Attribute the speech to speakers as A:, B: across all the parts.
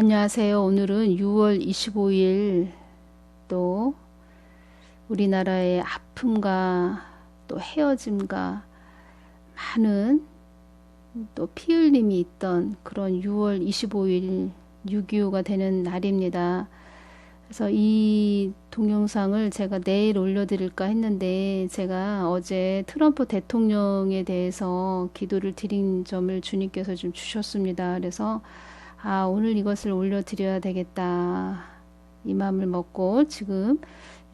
A: 안녕하세요. 오늘은 6월 25일 또 우리나라의 아픔과 또 헤어짐과 많은 또 피 흘림이 있던 그런 6월 25일 6.25가 되는 날입니다. 그래서 이 동영상을 제가 내일 올려드릴까 했는데 제가 어제 트럼프 대통령에 대해서 기도를 드린 점을 주님께서 좀 주셨습니다. 그래서 아, 오늘 이것을 올려드려야 되겠다. 이 마음을 먹고 지금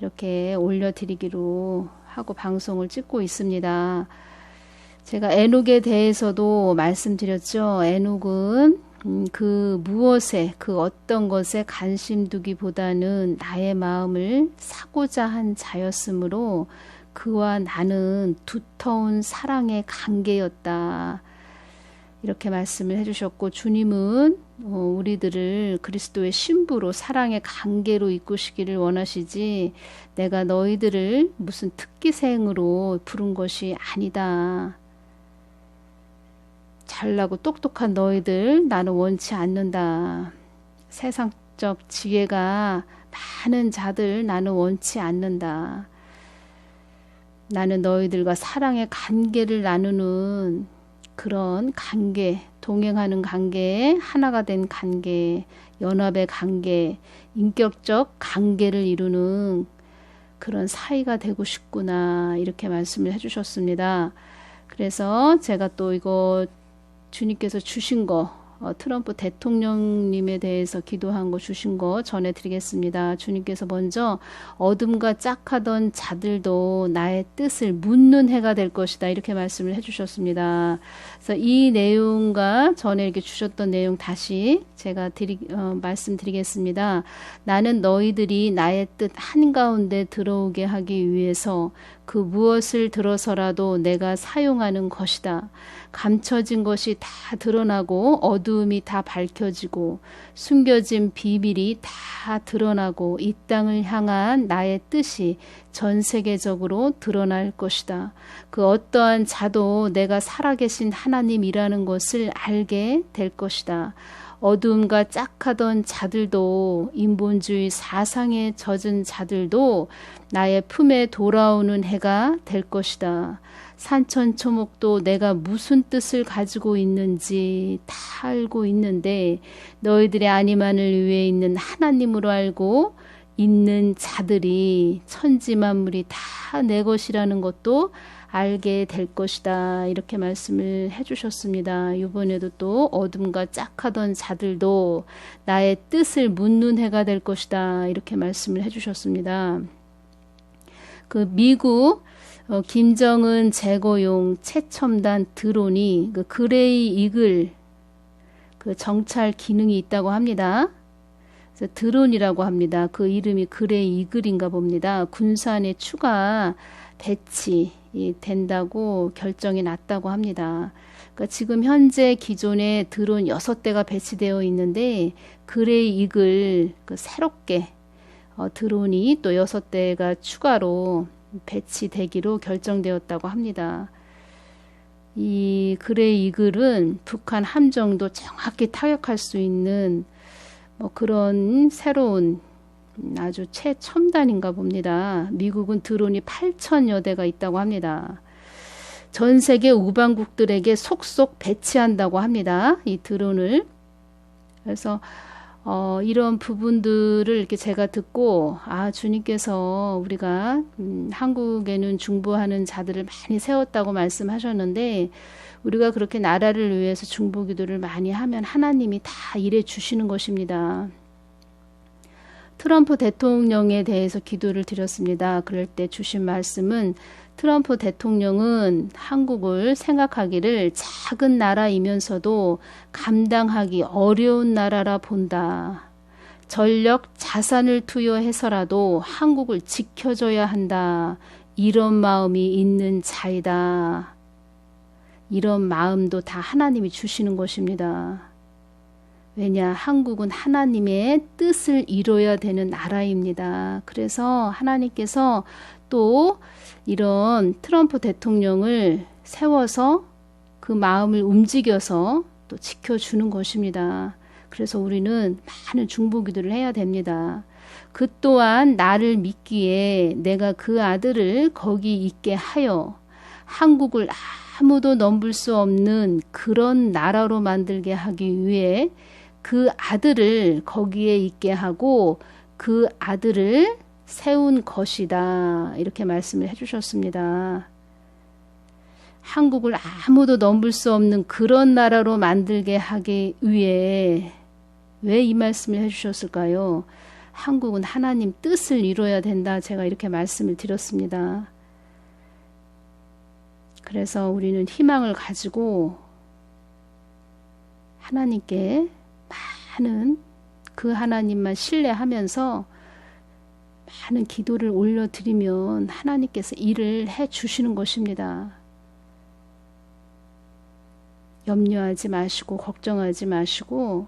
A: 이렇게 올려드리기로 하고 방송을 찍고 있습니다. 제가 에녹에 대해서도 말씀드렸죠. 에녹은 음, 그 무엇에, 그 어떤 것에 관심 두기보다는 나의 마음을 사고자 한 자였으므로 그와 나는 두터운 사랑의 관계였다. 이렇게 말씀을 해주셨고 주님은 어, 우리들을 그리스도의 신부로 사랑의 관계로 이끄시기를 원하시지 내가 너희들을 무슨 특기생으로 부른 것이 아니다. 잘나고 똑똑한 너희들 나는 원치 않는다. 세상적 지혜가 많은 자들 나는 원치 않는다. 나는 너희들과 사랑의 관계를 나누는 그런 관계, 동행하는 관계, 하나가 된 관계, 연합의 관계, 인격적 관계를 이루는 그런 사이가 되고 싶구나 이렇게 말씀을 해주셨습니다. 그래서 제가 또 이거 주님께서 주신 거 어, 트럼프 대통령님에 대해서 기도한 거 주신 거 전해드리겠습니다. 주님께서 먼저 어둠과 짝하던 자들도 나의 뜻을 묻는 해가 될 것이다. 이렇게 말씀을 해주셨습니다. 그래서 이 내용과 전에 이렇게 주셨던 내용 다시 제가 드리, 어, 말씀드리겠습니다. 나는 너희들이 나의 뜻 한가운데 들어오게 하기 위해서 그 무엇을 들어서라도 내가 사용하는 것이다. 감춰진 것이 다 드러나고 어두움이 다 밝혀지고 숨겨진 비밀이 다 드러나고 이 땅을 향한 나의 뜻이 전 세계적으로 드러날 것이다. 그 어떠한 자도 내가 살아계신 하나님이라는 것을 알게 될 것이다. 어둠과 짝하던 자들도 인본주의 사상에 젖은 자들도 나의 품에 돌아오는 해가 될 것이다. 산천 초목도 내가 무슨 뜻을 가지고 있는지 다 알고 있는데 너희들의 아니만을 위해 있는 하나님으로 알고 있는 자들이 천지 만물이 다 내 것이라는 것도 알게 될 것이다. 이렇게 말씀을 해주셨습니다. 이번에도 또 어둠과 짝하던 자들도 나의 뜻을 묻는 해가 될 것이다. 이렇게 말씀을 해주셨습니다. 그 미국 어, 김정은 제거용 최첨단 드론이 그 그레이 이글 그 정찰 기능이 있다고 합니다. 드론이라고 합니다. 그 이름이 그레이 이글인가 봅니다. 군산에 추가 배치 된다고 결정이 났다고 합니다. 그러니까 지금 현재 기존에 드론 6대가 배치되어 있는데 그레이 이글 그 새롭게 어, 드론이 또 6대가 추가로 배치되기로 결정되었다고 합니다. 이 그레이 이글은 북한 함정도 정확히 타격할 수 있는 뭐 그런 새로운 아주 최첨단인가 봅니다. 미국은 드론이 8천여 대가 있다고 합니다. 전 세계 우방국들에게 속속 배치한다고 합니다. 이 드론을. 그래서 어, 이런 부분들을 이렇게 제가 듣고 아 주님께서 우리가 음, 한국에는 중보하는 자들을 많이 세웠다고 말씀하셨는데 우리가 그렇게 나라를 위해서 중보 기도를 많이 하면 하나님이 다 일해 주시는 것입니다. 트럼프 대통령에 대해서 기도를 드렸습니다. 그럴 때 주신 말씀은 트럼프 대통령은 한국을 생각하기를 작은 나라이면서도 감당하기 어려운 나라라 본다. 전력 자산을 투여해서라도 한국을 지켜줘야 한다. 이런 마음이 있는 자이다. 이런 마음도 다 하나님이 주시는 것입니다. 왜냐, 한국은 하나님의 뜻을 이뤄야 되는 나라입니다. 그래서 하나님께서 또 이런 트럼프 대통령을 세워서 그 마음을 움직여서 또 지켜주는 것입니다. 그래서 우리는 많은 중보 기도를 해야 됩니다. 그 또한 나를 믿기에 내가 그 아들을 거기 있게 하여 한국을 아무도 넘볼 수 없는 그런 나라로 만들게 하기 위해 그 아들을 거기에 있게 하고 그 아들을 세운 것이다. 이렇게 말씀을 해주셨습니다. 한국을 아무도 넘볼 수 없는 그런 나라로 만들게 하기 위해 왜 이 말씀을 해주셨을까요? 한국은 하나님 뜻을 이루어야 된다. 제가 이렇게 말씀을 드렸습니다. 그래서 우리는 희망을 가지고 하나님께 많은 그 하나님만 신뢰하면서 많은 기도를 올려드리면 하나님께서 일을 해 주시는 것입니다. 염려하지 마시고 걱정하지 마시고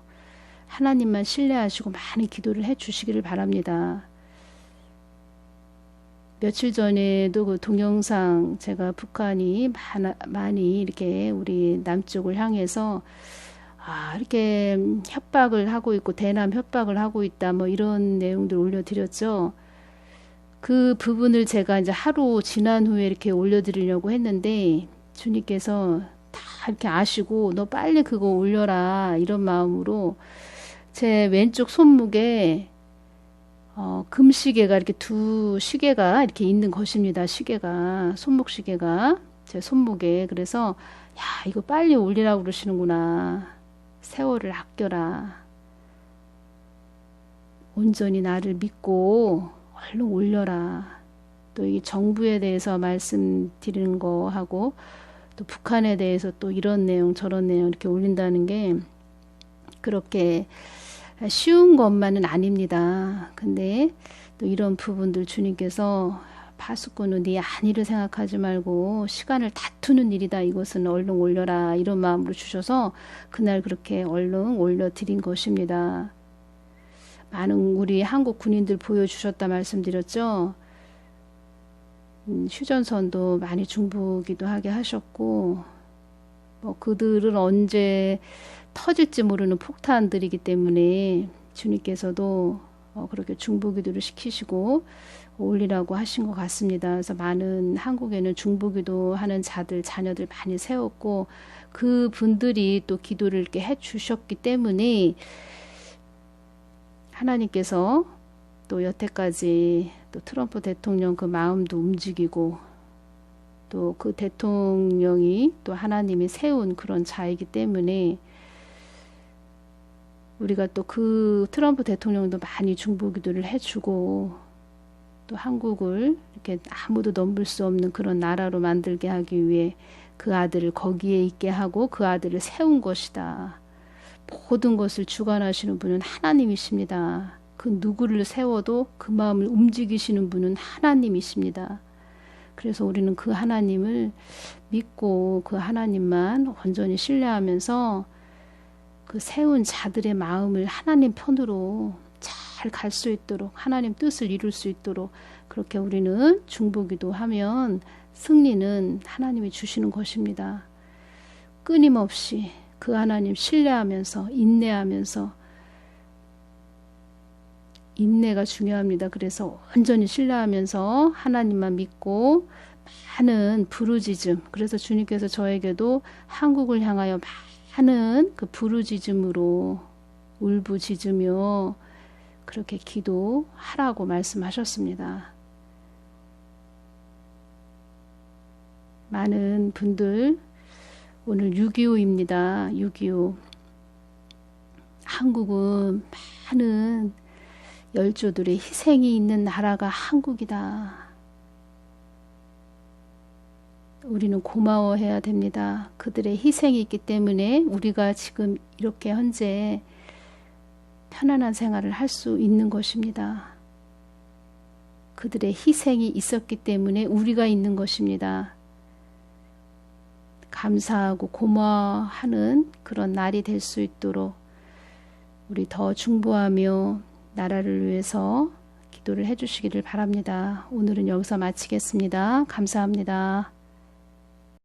A: 하나님만 신뢰하시고 많은 기도를 해 주시기를 바랍니다. 며칠 전에도 그 동영상 제가 북한이 많이 이렇게 우리 남쪽을 향해서 아, 이렇게 협박을 하고 있고 대남 협박을 하고 있다 뭐 이런 내용들 올려드렸죠. 그 부분을 제가 이제 하루 지난 후에 이렇게 올려드리려고 했는데 주님께서 다 이렇게 아시고 너 빨리 그거 올려라 이런 마음으로 제 왼쪽 손목에 어, 금시계가 이렇게 두 시계가 이렇게 있는 것입니다. 시계가 손목 시계가 제 손목에 그래서 야 이거 빨리 올리라고 그러시는구나. 세월을 아껴라. 온전히 나를 믿고 얼른 올려라. 또 이 정부에 대해서 말씀드리는 거 하고 또 북한에 대해서 또 이런 내용 저런 내용 이렇게 올린다는 게 그렇게 쉬운 것만은 아닙니다. 근데 또 이런 부분들 주님께서 파수꾼은 네 안위를 생각하지 말고 시간을 다투는 일이다. 이것은 얼른 올려라. 이런 마음으로 주셔서 그날 그렇게 얼른 올려드린 것입니다. 많은 우리 한국 군인들 보여주셨다 말씀드렸죠. 음, 휴전선도 많이 중부기도 하게 하셨고, 뭐 그들은 언제 터질지 모르는 폭탄들이기 때문에 주님께서도 어, 그렇게 중보기도를 시키시고 올리라고 하신 것 같습니다. 그래서 많은 한국에는 중보기도 하는 자들 자녀들 많이 세웠고 그 분들이 또 기도를 이렇게 해 주셨기 때문에 하나님께서 또 여태까지 또 트럼프 대통령 그 마음도 움직이고 또 그 대통령이 또 하나님이 세운 그런 자이기 때문에 우리가 또 그 트럼프 대통령도 많이 중보 기도를 해주고 또 한국을 이렇게 아무도 넘볼 수 없는 그런 나라로 만들게 하기 위해 그 아들을 거기에 있게 하고 그 아들을 세운 것이다. 모든 것을 주관하시는 분은 하나님이십니다. 그 누구를 세워도 그 마음을 움직이시는 분은 하나님이십니다. 그래서 우리는 그 하나님을 믿고 그 하나님만 온전히 신뢰하면서 그 세운 자들의 마음을 하나님 편으로 잘 갈 수 있도록 하나님 뜻을 이룰 수 있도록 그렇게 우리는 중보기도 하면 승리는 하나님이 주시는 것입니다. 끊임없이 그 하나님 신뢰하면서 인내하면서 인내가 중요합니다. 그래서 완전히 신뢰하면서 하나님만 믿고 많은 부르짖음 그래서 주님께서 저에게도 한국을 향하여 하는 그 부르짖음으로 울부짖으며 그렇게 기도하라고 말씀하셨습니다. 많은 분들 오늘 6.25입니다. 6.25 한국은 많은 열조들의 희생이 있는 나라가 한국이다. 우리는 고마워해야 됩니다. 그들의 희생이 있기 때문에 우리가 지금 이렇게 현재 편안한 생활을 할 수 있는 것입니다. 그들의 희생이 있었기 때문에 우리가 있는 것입니다. 감사하고 고마워하는 그런 날이 될 수 있도록 우리 더 중보하며 나라를 위해서 기도를 해주시기를 바랍니다. 오늘은 여기서 마치겠습니다. 감사합니다.